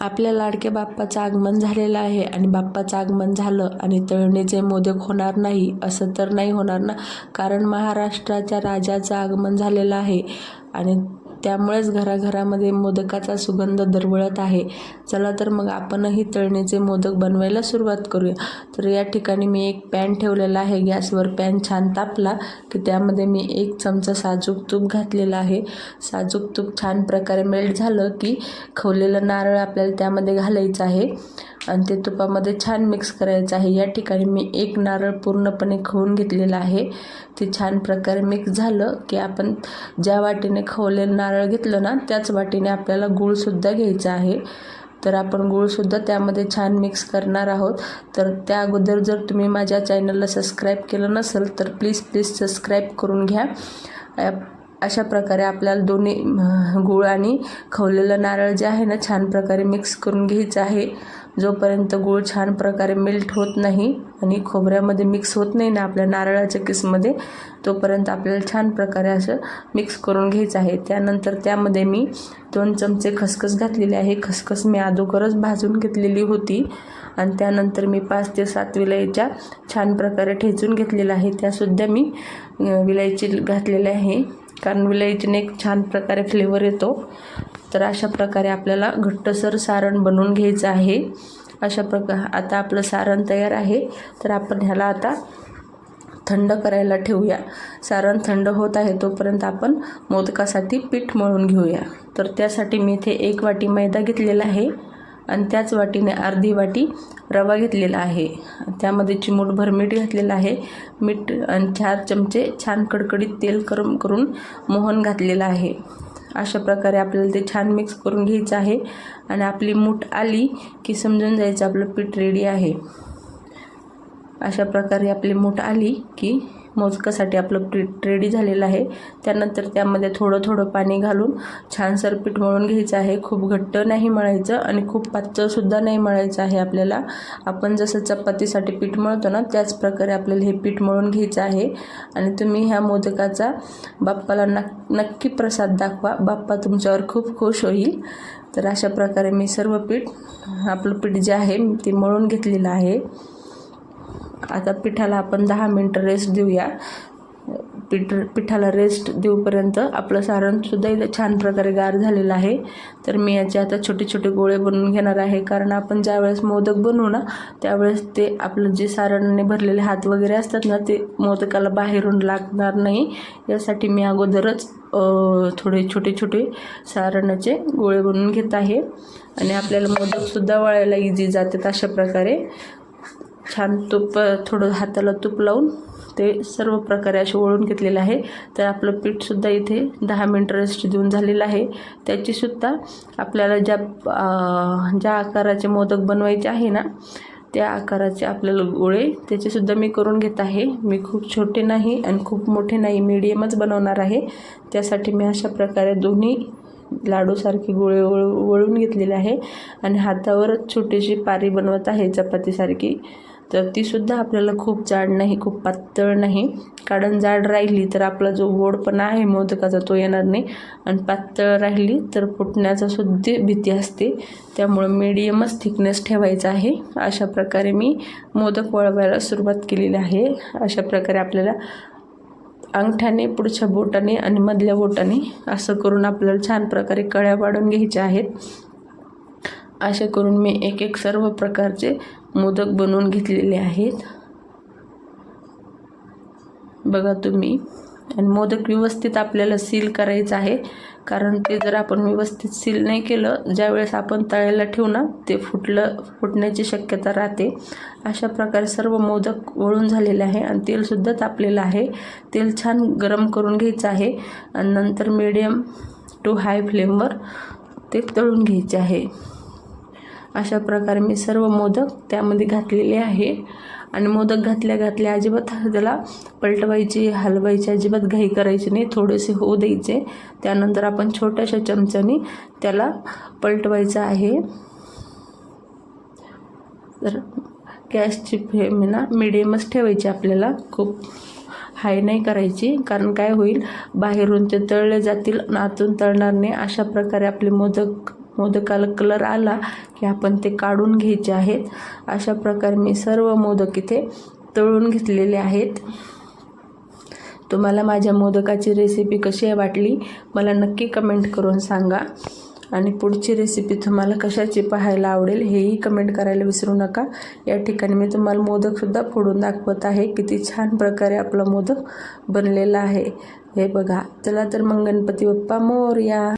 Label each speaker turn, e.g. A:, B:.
A: आपल्या लाडक्या बाप्पाचं आगमन झालेलं आहे आणि बाप्पाचं आगमन झालं आणि तळणीचे मोदक होणार नाही असं तर नाही होणार ना? कारण महाराष्ट्राच्या राजाचं आगमन झालेलं आहे आणि त्यामुळेच घराघरामध्ये मोदकाचा सुगंध दरवळत आहे. चला तर मग आपणही तळणीचे मोदक बनवायला सुरुवात करूया. तर या ठिकाणी मी एक पॅन ठेवलेला आहे. गॅसवर पॅन छान तापला की त्यामध्ये मी एक चमचा साजूक तूप घातलेला आहे. साजूक तूप छान प्रकारे मेल्ट झालं की खवलेलं नारळ आपल्याला त्यामध्ये घालायचं आहे. आणि ते तुपामध्ये छान मिक्स करायचं आहे. या ठिकाणी मी एक नारळ पूर्णपणे खवून घेतलेला आहे. ते छान प्रकारे मिक्स झालं की आपण ज्या वाटीने खवलेलं नारळ घेतलं ना त्याच वाटीने आपल्याला गूळसुद्धा घ्यायचा आहे. तर आपण गूळसुद्धा त्यामध्ये छान मिक्स करणार आहोत. तर त्या अगोदर जर तुम्ही माझ्या चॅनलला सबस्क्राईब केलं नसेल तर प्लीज प्लीज सबस्क्राईब करून घ्या. अशा प्रकारे आपल्याला दोन्ही गूळ आणि खवलेलं नारळ जे आहे ना छान प्रकारे मिक्स करून घ्यायचं आहे. जोपर्यंत गूळ छान प्रकारे मेल्ट होत नाही आणि खोबऱ्यामध्ये मिक्स होत नाही ना आपल्या नारळाच्या किसमध्ये तोपर्यंत आपल्याला छान प्रकारे असं मिक्स करून घ्यायचं आहे. त्यानंतर त्यामध्ये मी दोन चमचे खसखस घातलेले आहे. खसखस मी अगोदरच भाजून घेतलेली होती आणि त्यानंतर मी पाच ते सात विलायच्या छान प्रकारे ठेचून घेतलेल्या आहे त्यासुद्धा मी विलायची घातलेल्या आहे. कारण विलायचीने एक छान प्रकारे फ्लेवर येतो. तर अशा प्रकारे आपल्याला घट्टसर सारण बनवून घ्यायचं आहे. अशा प्रकार आता आपलं सारण तयार आहे. तर आपण ह्याला आता थंड करायला ठेवूया. सारण थंड होत आहे तोपर्यंत आपण मोदकासाठी पीठ मळून घेऊया. तर त्यासाठी मी इथे एक वाटी मैदा घेतलेला आहे. आणि त्याच वाटीने अर्धी वाटी रवा घेतलेला आहे. त्यामध्ये चिमूटभर मीठ घातलेलं आहे. मीठ आणि चार चमचे छान कडकडीत तेल करून करून मोहन घातलेलं आहे. अशा प्रकारे आपल्याला ते छान मिक्स करून घ्यायचं आहे. आणि आपली मूठ आली की समजून जायचं आपलं पीठ रेडी आहे. अशा प्रकारे आपली मूठ आली की मोजकासाठी आपलं पीठ रेडी झालेलं आहे. त्यानंतर त्यामध्ये थोडं थोडं पाणी घालून छानसर पीठ मळून घ्यायचं आहे. खूप घट्ट नाही मळायचं आणि खूप पातळसुद्धा नाही मळायचं आहे आपल्याला. आपण जसं चपातीसाठी पीठ मळतो ना त्याच प्रकारे आपल्याला हे पीठ मळून घ्यायचं आहे. आणि तुम्ही ह्या मोदकाचा बाप्पाला नक् नक्की प्रसाद दाखवा. बाप्पा तुमच्यावर खूप खुश होईल. तर अशा प्रकारे मी सर्व पीठ आपलं पीठ जे आहे ते मळून घेतलेलं आहे. आता पिठाला आपण दहा मिनटं रेस्ट देऊया. पीठ पिठाला रेस्ट देऊपर्यंत आपलं सारणसुद्धा इथं छान प्रकारे गार झालेलं आहे. तर मी याचे आता छोटे छोटे गोळे बनवून घेणार आहे. कारण आपण ज्यावेळेस मोदक बनवू ना त्यावेळेस ते आपलं जे सारणाने भरलेले हात वगैरे असतात ना ते मोदकाला बाहेरून लागणार नाही. यासाठी मी अगोदरच थोडे छोटे छोटे सारणाचे गोळे बनवून घेत आहे. आणि आपल्याला मोदकसुद्धा वळायला इझी जातात अशा प्रकारे. छान तूप थोडं हाताला तूप लावून ते सर्व प्रकारे असे वळून घेतलेलं आहे. तर आपलं पीठसुद्धा इथे दहा मिनटं रेस्ट देऊन झालेलं आहे. त्याचीसुद्धा आपल्याला ज्या ज्या आकाराचे मोदक बनवायचे आहे ना त्या आकाराचे आपल्याला गोळे त्याचेसुद्धा मी करून घेत आहे. मी खूप छोटे नाही आणि खूप मोठे नाही मीडियमच बनवणार आहे. त्यासाठी मी अशा प्रकारे दोन्ही लाडूसारखे गोळे वळ वळून घेतलेले आहे. आणि हातावर छोटीशी पारी बनवत आहे चपातीसारखी. तर तीसुद्धा आपल्याला खूप जाड नाही खूप पातळ नाही. कारण जाड राहिली तर आपला जो गोडपणा आहे मोदकाचा तो येणार नाही. आणि पातळ राहिली तर फुटण्याचा सुद्धा भीती असते. त्यामुळं मीडियमच थिकनेस ठेवायचा आहे. अशा प्रकारे मी मोदक वळवायला सुरुवात केलेली आहे. अशा प्रकारे आपल्याला अंगठ्याने पुढच्या बोटाने आणि मधल्या बोटाने असं करून आपल्याला छान प्रकारे कळ्या पाडून घ्यायच्या आहेत. असे करून मी एक एक सर्व प्रकारचे मोदक बनवून घेतलेले आहेत. बघा तुम्ही. आणि मोदक व्यवस्थित आपल्याला सील करायचं आहे. कारण ते जर आपण व्यवस्थित सील नाही केलं ज्यावेळेस आपण तळायला ठेवू ना ते फुटलं फुटण्याची शक्यता राहते. अशा प्रकारे सर्व मोदक वळून झालेले आहे आणि तेलसुद्धा तापलेलं आहे. तेल छान गरम करून घ्यायचं आहे आणि नंतर मिडियम टू हाय फ्लेमवर ते तळून घ्यायचे आहे. अशा प्रकारे मी सर्व मोदक त्यामध्ये घातलेले आहे. आणि मोदक घातल्या घातल्या अजिबात त्याला पलटवायची हलवायची अजिबात घाई करायची नाही. थोडेसे होऊ द्यायचे. त्यानंतर आपण छोट्याशा चमच्याने त्याला पलटवायचं आहे. तर गॅसची फ्लेम ना मिडियमच ठेवायची आपल्याला. खूप हाय नाही करायची कारण काय होईल? बाहेरून ते तळले जातील आतून तळणार नाही. अशा प्रकारे आपले मोदक मोदकाला कलर आला की आपण ते काढून घ्यायचे आहेत. अशा प्रकारे मी सर्व मोदक इथे तळून घेतलेले आहेत. तुम्हाला माझ्या मोदकाची रेसिपी कशी वाटली मला नक्की कमेंट करून सांगा. आणि पुढची रेसिपी तुम्हाला कशाची पाहायला आवडेल हेही कमेंट करायला विसरू नका. या ठिकाणी मी तुम्हाला मोदकसुद्धा फोडून दाखवत आहे. किती छान प्रकारे आपला मोदक बनलेला आहे. हे बघा. चला तर मग गणपती बाप्पा मोरया.